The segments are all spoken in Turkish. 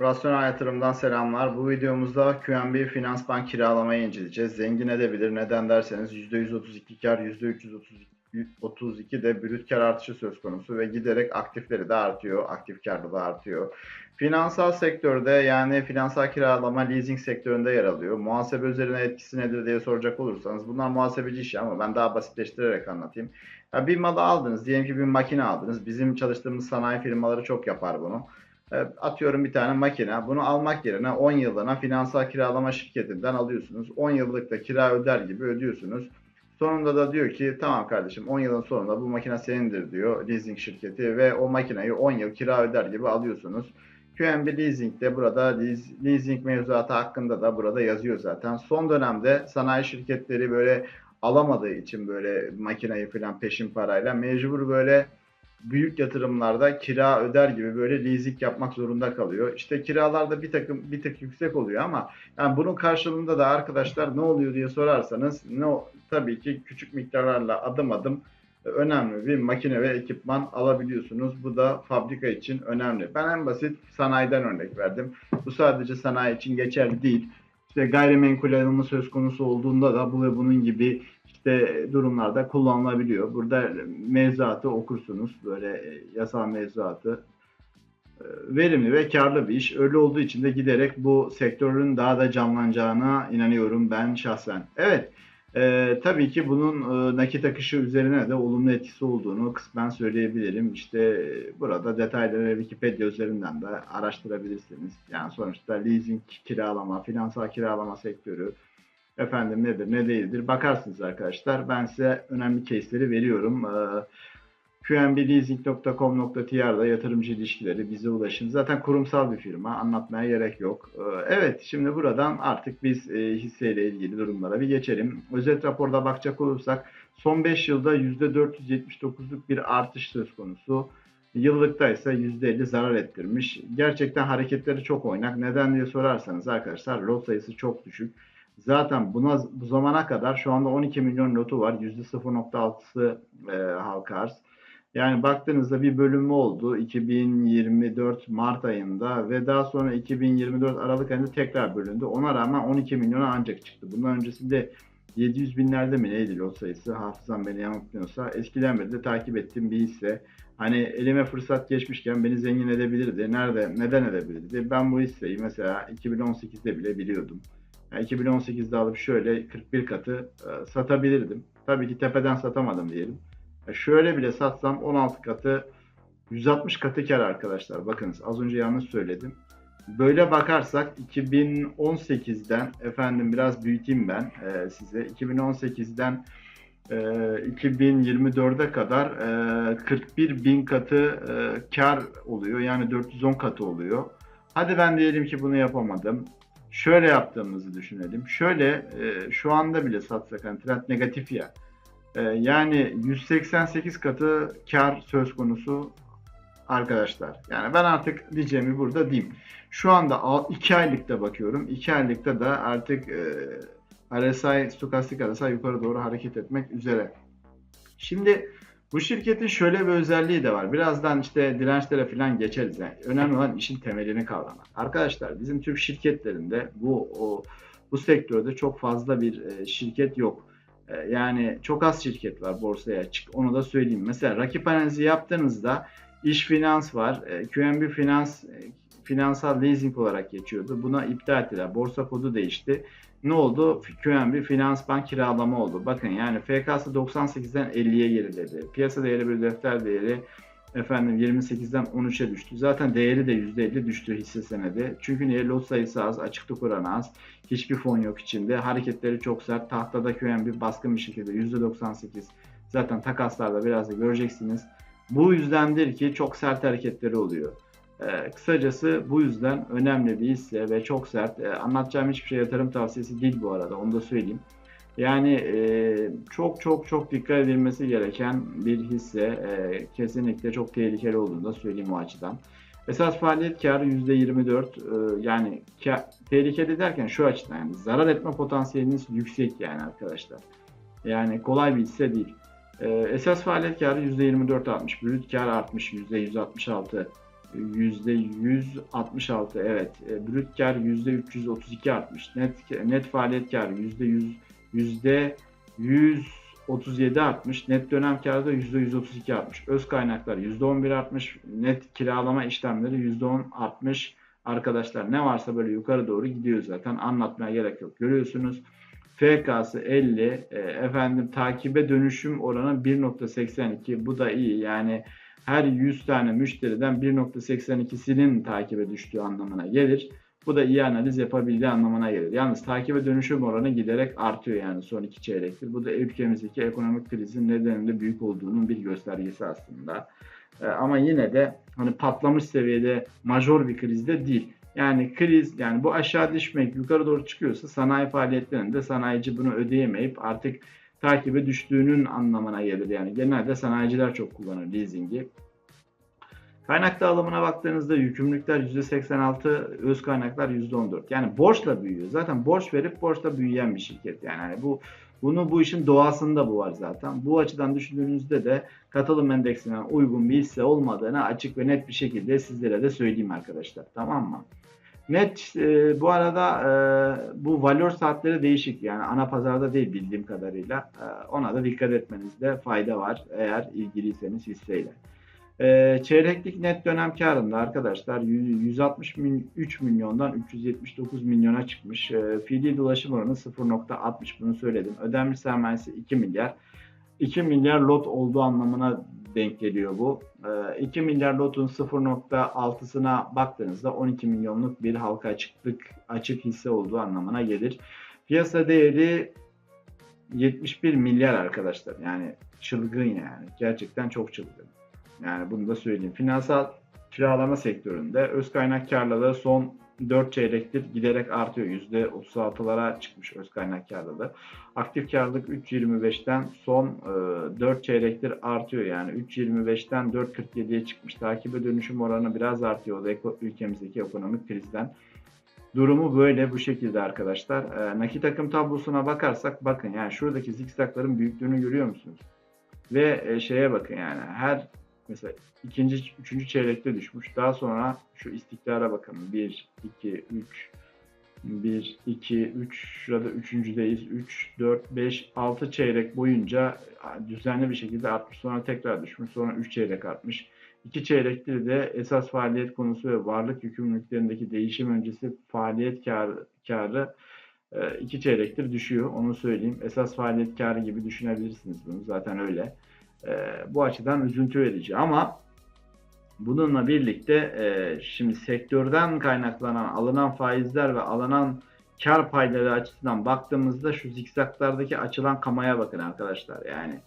Rasyonel yatırımdan selamlar. Bu videomuzda QNB Finans Bank kiralamayı inceleyeceğiz. Zengin edebilir. Neden derseniz %132 kar, %332 de brüt kar artışı söz konusu ve giderek aktifleri de artıyor. Aktif karlı da artıyor. Finansal sektörde yani finansal kiralama leasing sektöründe yer alıyor. Muhasebe üzerine etkisi nedir diye soracak olursanız bunlar muhasebeci işi ama ben daha basitleştirerek anlatayım. Ya bir malı aldınız, diyelim ki bir makine aldınız. Bizim çalıştığımız sanayi firmaları çok yapar bunu. E, Atıyorum bir tane makine. Bunu almak yerine 10 yıllığına finansal kiralama şirketinden alıyorsunuz. 10 yıllık da kira öder gibi ödüyorsunuz. Sonunda da diyor ki tamam kardeşim 10 yılın sonunda bu makine senindir diyor leasing şirketi ve o makineyi 10 yıl kira öder gibi alıyorsunuz. QNB Leasing de burada leas- leasing mevzuatı hakkında da burada yazıyor zaten. Son dönemde sanayi şirketleri böyle alamadığı için böyle makineyi falan peşin parayla mecbur böyle büyük yatırımlarda kira öder gibi böyle leasing yapmak zorunda kalıyor. İşte kiralarda bir takım bir tık yüksek oluyor ama yani bunun karşılığında da arkadaşlar ne oluyor diye sorarsanız ne tabii ki küçük miktarlarla adım adım e, önemli bir makine ve ekipman alabiliyorsunuz. Bu da fabrika için önemli. Ben en basit sanayiden örnek verdim. Bu sadece sanayi için geçerli değil. İşte gayrimenkul alımı söz konusu olduğunda da bu ve bunun gibi işte durumlarda kullanılabiliyor. Burada mevzuatı okursunuz. Böyle e, yasal mevzuatı. E, Verimli ve karlı bir iş. Öyle olduğu için de giderek bu sektörün daha da canlanacağına inanıyorum ben şahsen. Evet. e, tabii ki bunun e, nakit akışı üzerine de olumlu etkisi olduğunu kısmen söyleyebilirim. İşte e, burada detayları Wikipedia üzerinden de araştırabilirsiniz. Yani sonuçta leasing, kiralama, finansal kiralama sektörü efendim nedir ne değildir bakarsınız arkadaşlar. Ben size önemli case'leri veriyorum. Ee, qnbleasing.com.tr'da yatırımcı ilişkileri bize ulaşın. Zaten kurumsal bir firma anlatmaya gerek yok. Ee, evet şimdi buradan artık biz e, hisseyle ilgili durumlara bir geçelim. Özet raporda bakacak olursak son 5 yılda %479'luk bir artış söz konusu. Yıllıkta ise %50 zarar ettirmiş. Gerçekten hareketleri çok oynak. Neden diye sorarsanız arkadaşlar lot sayısı çok düşük. Zaten buna bu zamana kadar şu anda 12 milyon lotu var. %0.6'sı e, halka arz. Yani baktığınızda bir bölünme oldu 2024 Mart ayında ve daha sonra 2024 Aralık ayında tekrar bölündü. Ona rağmen 12 milyona ancak çıktı. Bundan öncesinde 700 binlerde mi neydi lot sayısı hafızam beni yanıltmıyorsa eskiden beri de takip ettiğim bir hisse. Hani elime fırsat geçmişken beni zengin edebilirdi. Nerede, neden edebilirdi? Ben bu hisseyi mesela 2018'de bile biliyordum. Yani 2018'de alıp şöyle 41 katı e, satabilirdim. Tabii ki tepeden satamadım diyelim. E, şöyle bile satsam 16 katı 160 katı kar arkadaşlar. Bakınız az önce yanlış söyledim. Böyle bakarsak 2018'den efendim biraz büyüteyim ben e, size. 2018'den e, 2024'e kadar e, 41 bin katı e, kar oluyor. Yani 410 katı oluyor. Hadi ben diyelim ki bunu yapamadım şöyle yaptığımızı düşünelim. Şöyle e, şu anda bile satsak hani trend negatif ya. E, yani 188 katı kar söz konusu arkadaşlar. Yani ben artık diyeceğimi burada diyeyim. Şu anda 2 aylıkta bakıyorum. 2 aylıkta da artık e, RSI, stokastik RSI yukarı doğru hareket etmek üzere. Şimdi bu şirketin şöyle bir özelliği de var. Birazdan işte dirençlere falan geçeriz. Yani önemli olan işin temelini kavramak. Arkadaşlar bizim Türk şirketlerinde bu o, bu sektörde çok fazla bir e, şirket yok. E, yani çok az şirket var borsaya açık. Onu da söyleyeyim. Mesela rakip analizi yaptığınızda İş Finans var. E, QNB Finans e, finansal leasing olarak geçiyordu. Buna iptal ettiler. Borsa kodu değişti. Ne oldu? QNB Finans Bank kiralama oldu. Bakın yani FK'sı 98'den 50'ye geriledi. Piyasa değeri bir defter değeri efendim 28'den 13'e düştü. Zaten değeri de %50 düştü hisse senedi. Çünkü niye? Lot sayısı az, açıklık oranı az. Hiçbir fon yok içinde. Hareketleri çok sert. Tahtada QNB baskın bir şekilde %98. Zaten takaslarda biraz da göreceksiniz. Bu yüzdendir ki çok sert hareketleri oluyor. Ee, kısacası bu yüzden önemli bir hisse ve çok sert. Ee, anlatacağım hiçbir şey yatırım tavsiyesi değil bu arada onu da söyleyeyim. Yani e, çok çok çok dikkat edilmesi gereken bir hisse. E, kesinlikle çok tehlikeli olduğunu da söyleyeyim o açıdan. Esas faaliyet karı %24 e, yani ka- tehlikeli derken şu açıdan yani zarar etme potansiyeliniz yüksek yani arkadaşlar. Yani kolay bir hisse değil. E, esas faaliyet karı %24 artmış. Brüt kar artmış %166. %166 evet. E, brüt kar %332 artmış. Net net faaliyet kar %100 %137 artmış. Net dönem karı da %132 artmış. Öz kaynaklar %11 artmış. Net kiralama işlemleri %10 artmış. Arkadaşlar ne varsa böyle yukarı doğru gidiyor zaten. Anlatmaya gerek yok. Görüyorsunuz. FK'sı 50. E, efendim takibe dönüşüm oranı 1.82. Bu da iyi. Yani her 100 tane müşteriden 1.82'sinin takibe düştüğü anlamına gelir. Bu da iyi analiz yapabildiği anlamına gelir. Yalnız takibe dönüşüm oranı giderek artıyor yani son iki çeyrektir. Bu da ülkemizdeki ekonomik krizin nedeninde büyük olduğunun bir göstergesi aslında. Ee, ama yine de hani patlamış seviyede major bir krizde değil. Yani kriz yani bu aşağı düşmek yukarı doğru çıkıyorsa sanayi faaliyetlerinde sanayici bunu ödeyemeyip artık takibe düştüğünün anlamına gelir. Yani genelde sanayiciler çok kullanır leasingi. Kaynak dağılımına baktığınızda yükümlülükler %86, öz kaynaklar %14. Yani borçla büyüyor. Zaten borç verip borçla büyüyen bir şirket. Yani hani bu bunu bu işin doğasında bu var zaten. Bu açıdan düşündüğünüzde de katılım endeksine uygun bir hisse olmadığını açık ve net bir şekilde sizlere de söyleyeyim arkadaşlar. Tamam mı? Net e, bu arada e, bu valor saatleri değişik yani ana pazarda değil bildiğim kadarıyla. E, ona da dikkat etmenizde fayda var eğer ilgiliyseniz hisseyle. E, çeyreklik net dönem karında arkadaşlar 163 milyondan 379 milyona çıkmış. E, fiili dolaşım oranı 0.60 bunu söyledim. Ödenmiş sermayesi 2 milyar. 2 milyar lot olduğu anlamına denk geliyor bu. 2 milyar lotun 0.6'sına baktığınızda 12 milyonluk bir halka açıklık açık hisse olduğu anlamına gelir. Piyasa değeri 71 milyar arkadaşlar. Yani çılgın yani. Gerçekten çok çılgın. Yani bunu da söyleyeyim. Finansal kiralama sektöründe öz kaynak karlılığı son 4 çeyrektir giderek artıyor. %36'lara çıkmış öz kaynak karlılığı. Aktif karlılık 3.25'ten son e, 4 çeyrektir artıyor. Yani 3.25'ten 4.47'ye çıkmış. Takibe dönüşüm oranı biraz artıyor. O da ülkemizdeki ekonomik krizden. Durumu böyle bu şekilde arkadaşlar. E, nakit akım tablosuna bakarsak bakın yani şuradaki zikzakların büyüklüğünü görüyor musunuz? Ve e, şeye bakın yani her mesela ikinci, üçüncü çeyrekte düşmüş. Daha sonra şu istikrara bakın. 1, 2, 3, 1, 2, 3, şurada üçüncüdeyiz. 3, 4, 5, 6 çeyrek boyunca düzenli bir şekilde artmış. Sonra tekrar düşmüş. Sonra 3 çeyrek artmış. 2 çeyrektir de esas faaliyet konusu ve varlık yükümlülüklerindeki değişim öncesi faaliyet karı, karı iki çeyrektir düşüyor. Onu söyleyeyim. Esas faaliyet karı gibi düşünebilirsiniz bunu. Zaten öyle. E, bu açıdan üzüntü verici ama bununla birlikte e, şimdi sektörden kaynaklanan alınan faizler ve alınan kar payları açısından baktığımızda şu zikzaklardaki açılan kamaya bakın arkadaşlar. Yani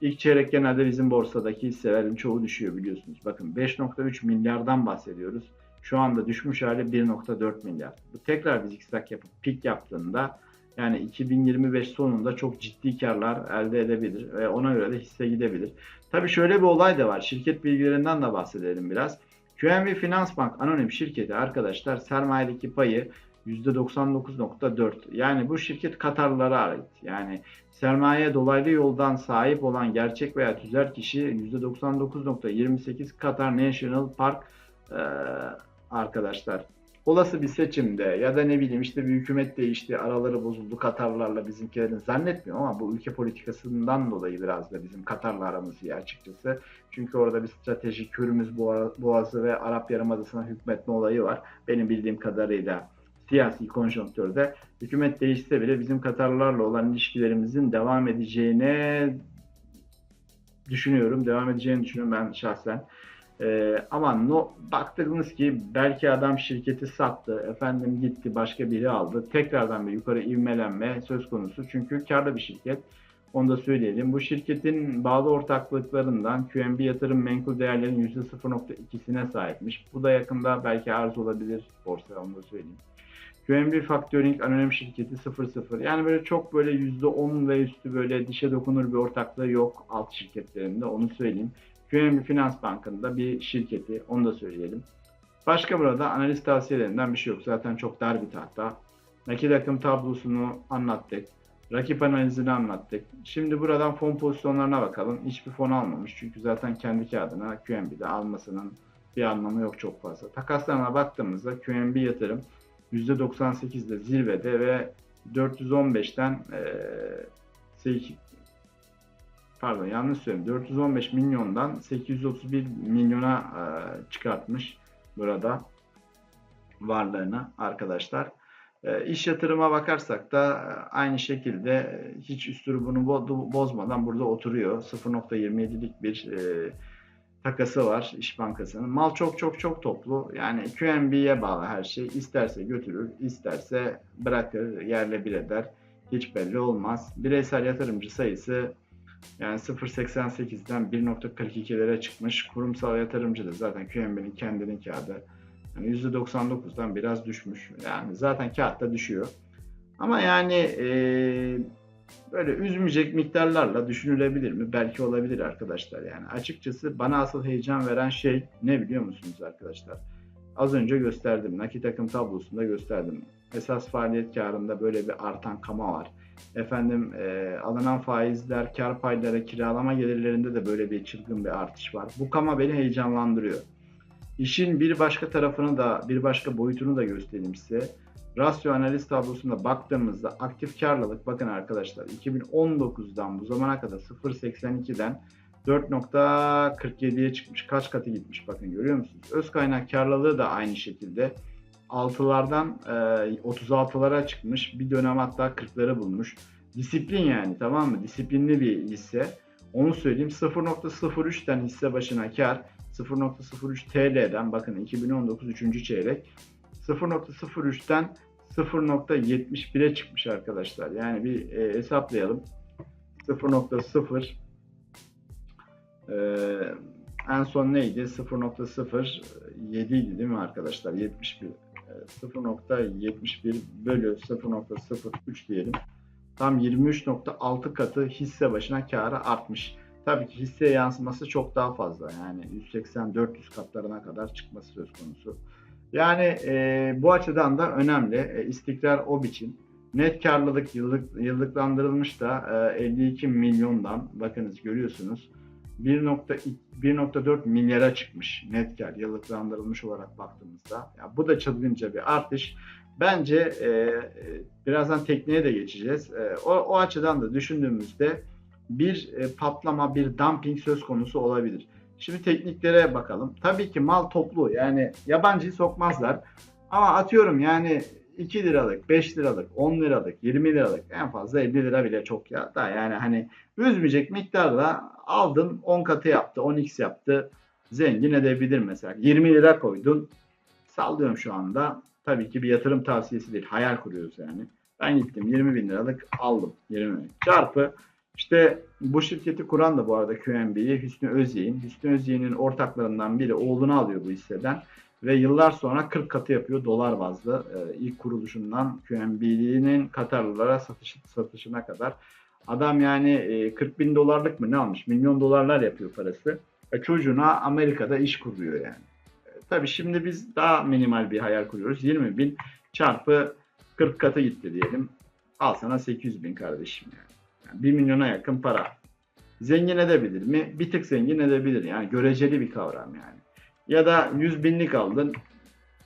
ilk çeyrek genelde bizim borsadaki hisselerin çoğu düşüyor biliyorsunuz. Bakın 5.3 milyardan bahsediyoruz. Şu anda düşmüş hali 1.4 milyar. Bu tekrar bir zikzak yapıp pik yaptığında yani 2025 sonunda çok ciddi karlar elde edebilir ve ona göre de hisse gidebilir. Tabi şöyle bir olay da var. Şirket bilgilerinden de bahsedelim biraz. QNB Finans Bank anonim şirketi arkadaşlar sermayedeki payı %99.4. Yani bu şirket Katarlılara ait. Yani sermaye dolaylı yoldan sahip olan gerçek veya tüzel kişi %99.28 Katar National Park e, arkadaşlar olası bir seçimde ya da ne bileyim işte bir hükümet değişti, araları bozuldu Katarlarla bizimkilerin zannetmiyorum ama bu ülke politikasından dolayı biraz da bizim Katar'la aramız iyi açıkçası. Çünkü orada bir stratejik Hürmüz Boğazı ve Arap Yarımadası'na hükmetme olayı var. Benim bildiğim kadarıyla siyasi konjonktürde hükümet değişse bile bizim Katarlarla olan ilişkilerimizin devam edeceğine düşünüyorum. Devam edeceğini düşünüyorum ben şahsen. Ee, ama no, baktınız ki belki adam şirketi sattı, efendim gitti başka biri aldı. Tekrardan bir yukarı ivmelenme söz konusu. Çünkü karlı bir şirket. Onu da söyleyelim. Bu şirketin bağlı ortaklıklarından QNB yatırım menkul değerlerin %0.2'sine sahipmiş. Bu da yakında belki arz olabilir borsa onu da söyleyeyim. QNB Factoring anonim şirketi 00. Yani böyle çok böyle %10 ve üstü böyle dişe dokunur bir ortaklığı yok alt şirketlerinde onu söyleyeyim. QNB Finans Bank'ında bir şirketi. Onu da söyleyelim. Başka burada analiz tavsiyelerinden bir şey yok. Zaten çok dar bir tahta. Nakit akım tablosunu anlattık. Rakip analizini anlattık. Şimdi buradan fon pozisyonlarına bakalım. Hiçbir fon almamış. Çünkü zaten kendi kağıdına QNB'de almasının Bir anlamı yok çok fazla. Takaslarına baktığımızda QNB yatırım %98'de zirvede ve 415'ten eee, sek- pardon yanlış söyledim. 415 milyondan 831 milyona eee, çıkartmış burada varlığını arkadaşlar. E, iş yatırıma bakarsak da e, aynı şekilde e, hiç üstürübünü bo- bozmadan burada oturuyor. 0.27'lik bir e, takası var İş Bankası'nın. Mal çok çok çok toplu. Yani QNB'ye bağlı her şey. İsterse götürür, isterse bırakır, yerle bir eder. Hiç belli olmaz. Bireysel yatırımcı sayısı yani 0.88'den 1.42'lere çıkmış. Kurumsal yatırımcı da zaten QNB'nin kendinin kağıdı. Yani %99'dan biraz düşmüş. Yani zaten kağıtta düşüyor. Ama yani eee, böyle üzmeyecek miktarlarla düşünülebilir mi? Belki olabilir arkadaşlar. Yani açıkçası bana asıl heyecan veren şey ne biliyor musunuz arkadaşlar? Az önce gösterdim. Nakit akım tablosunda gösterdim. Esas faaliyet karında böyle bir artan kama var. Efendim eee, alınan faizler, kar payları, kiralama gelirlerinde de böyle bir çılgın bir artış var. Bu kama beni heyecanlandırıyor. İşin bir başka tarafını da, bir başka boyutunu da göstereyim size. Rasyo analiz tablosuna baktığımızda aktif karlılık bakın arkadaşlar 2019'dan bu zamana kadar 0.82'den 4.47'ye çıkmış. Kaç katı gitmiş bakın görüyor musunuz? Öz kaynak karlılığı da aynı şekilde 6'lardan e, 36'lara çıkmış. Bir dönem hatta 40'ları bulmuş. Disiplin yani tamam mı? Disiplinli bir hisse. Onu söyleyeyim 0.03'ten hisse başına kar 0.03 TL'den bakın 2019 3. çeyrek 0.03'ten 0.71'e çıkmış arkadaşlar. Yani bir e, hesaplayalım. 0.0 e, en son neydi? 0.07 idi değil mi arkadaşlar? 71 e, 0.71 bölü 0.03 diyelim. Tam 23.6 katı hisse başına karı artmış. Tabii ki hisseye yansıması çok daha fazla. Yani 180-400 katlarına kadar çıkması söz konusu. Yani e, bu açıdan da önemli. E, istikrar o biçim. Net karlılık yıllık, yıllıklandırılmış da e, 52 milyondan bakınız görüyorsunuz 1.2 1.4 milyara çıkmış net kar yıllıklandırılmış olarak baktığımızda. Ya bu da çılgınca bir artış. Bence e, e, birazdan tekniğe de geçeceğiz. E, o, o açıdan da düşündüğümüzde bir e, patlama, bir dumping söz konusu olabilir. Şimdi tekniklere bakalım. Tabii ki mal toplu yani yabancıyı sokmazlar. Ama atıyorum yani 2 liralık, 5 liralık, 10 liralık, 20 liralık en fazla 50 lira bile çok ya. Da yani hani üzmeyecek miktarda aldın 10 katı yaptı, 10x yaptı. Zengin edebilir mesela. 20 lira koydun. Sallıyorum şu anda. Tabii ki bir yatırım tavsiyesi değil. Hayal kuruyoruz yani. Ben gittim 20 bin liralık aldım. 20 bin. Çarpı işte bu şirketi kuran da bu arada QNB'yi Hüsnü Özyeğin. Hüsnü Özyeğin'in ortaklarından biri oğlunu alıyor bu hisseden. Ve yıllar sonra 40 katı yapıyor dolar bazlı. Ee, ilk kuruluşundan QNB'nin Katarlılara satış, satışına kadar. Adam yani e, 40 bin dolarlık mı ne almış? Milyon dolarlar yapıyor parası. E, çocuğuna Amerika'da iş kuruyor yani. E, tabii şimdi biz daha minimal bir hayal kuruyoruz. 20 bin çarpı 40 katı gitti diyelim. Al sana 800 bin kardeşim yani. Yani 1 milyona yakın para. Zengin edebilir mi? Bir tık zengin edebilir. Yani göreceli bir kavram yani. Ya da 100 binlik aldın.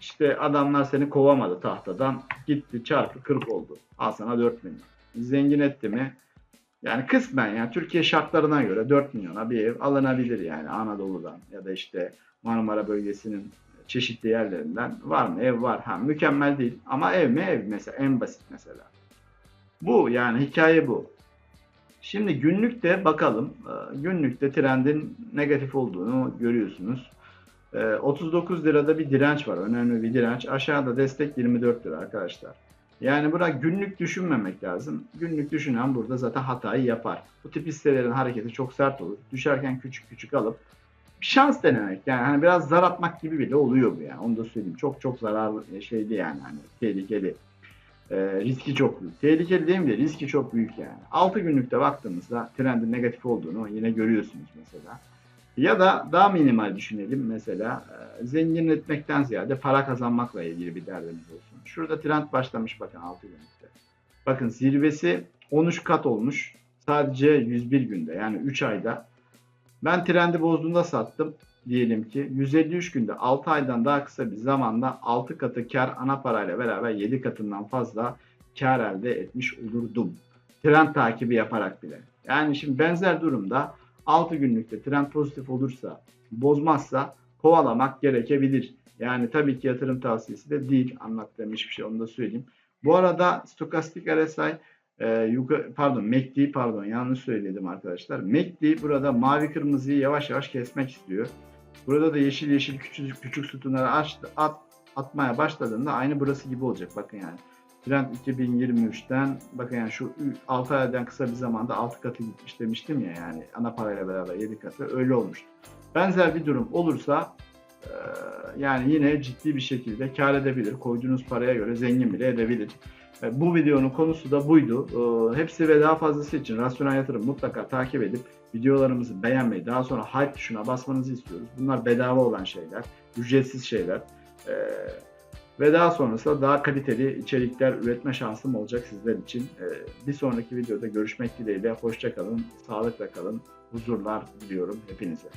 İşte adamlar seni kovamadı tahtadan. Gitti çarpı 40 oldu. Al sana 4 milyon. Zengin etti mi? Yani kısmen yani Türkiye şartlarına göre 4 milyona bir ev alınabilir yani Anadolu'dan ya da işte Marmara bölgesinin çeşitli yerlerinden var mı? Ev var. Ha, mükemmel değil ama ev mi? Ev mesela en basit mesela. Bu yani hikaye bu. Şimdi günlükte bakalım. Ee, Günlükte trendin negatif olduğunu görüyorsunuz. Ee, 39 lirada bir direnç var. Önemli bir direnç. Aşağıda destek 24 lira arkadaşlar. Yani buna günlük düşünmemek lazım. Günlük düşünen burada zaten hatayı yapar. Bu tip hisselerin hareketi çok sert olur. Düşerken küçük küçük alıp şans denemek. Yani hani biraz zar atmak gibi bile oluyor bu yani. Onu da söyleyeyim. Çok çok zararlı şeydi yani hani tehlikeli. Ee, riski çok büyük. Tehlikeli değil mi de riski çok büyük yani. 6 günlükte baktığımızda trendin negatif olduğunu yine görüyorsunuz mesela. Ya da daha minimal düşünelim mesela e, zengin etmekten ziyade para kazanmakla ilgili bir derdimiz olsun. Şurada trend başlamış bakın 6 günlükte. Bakın zirvesi 13 kat olmuş sadece 101 günde yani 3 ayda Ben trendi bozduğunda sattım. Diyelim ki 153 günde 6 aydan daha kısa bir zamanda 6 katı kar ana parayla beraber 7 katından fazla kar elde etmiş olurdum. Trend takibi yaparak bile. Yani şimdi benzer durumda 6 günlükte trend pozitif olursa, bozmazsa kovalamak gerekebilir. Yani tabii ki yatırım tavsiyesi de değil. Anlattığım hiçbir şey onu da söyleyeyim. Bu arada stokastik RSI e, yukarı, pardon MACD pardon yanlış söyledim arkadaşlar. MACD burada mavi kırmızıyı yavaş yavaş kesmek istiyor. Burada da yeşil yeşil küçük küçük sütunları açtı, at, atmaya başladığında aynı burası gibi olacak. Bakın yani. Trend 2023'ten bakın yani şu 6 aydan kısa bir zamanda 6 katı gitmiş demiştim ya yani ana parayla beraber 7 katı öyle olmuştu. Benzer bir durum olursa e, yani yine ciddi bir şekilde kar edebilir. Koyduğunuz paraya göre zengin bile edebilir. E, Bu videonun konusu da buydu. E, Hepsi ve daha fazlası için Rasyonel Yatırım mutlaka takip edip videolarımızı beğenmeyi, daha sonra hype tuşuna basmanızı istiyoruz. Bunlar bedava olan şeyler, ücretsiz şeyler. E, Ve daha sonrasında daha kaliteli içerikler üretme şansım olacak sizler için. Bir sonraki videoda görüşmek dileğiyle. Hoşça kalın, sağlıkla kalın, huzurlar diliyorum hepinize.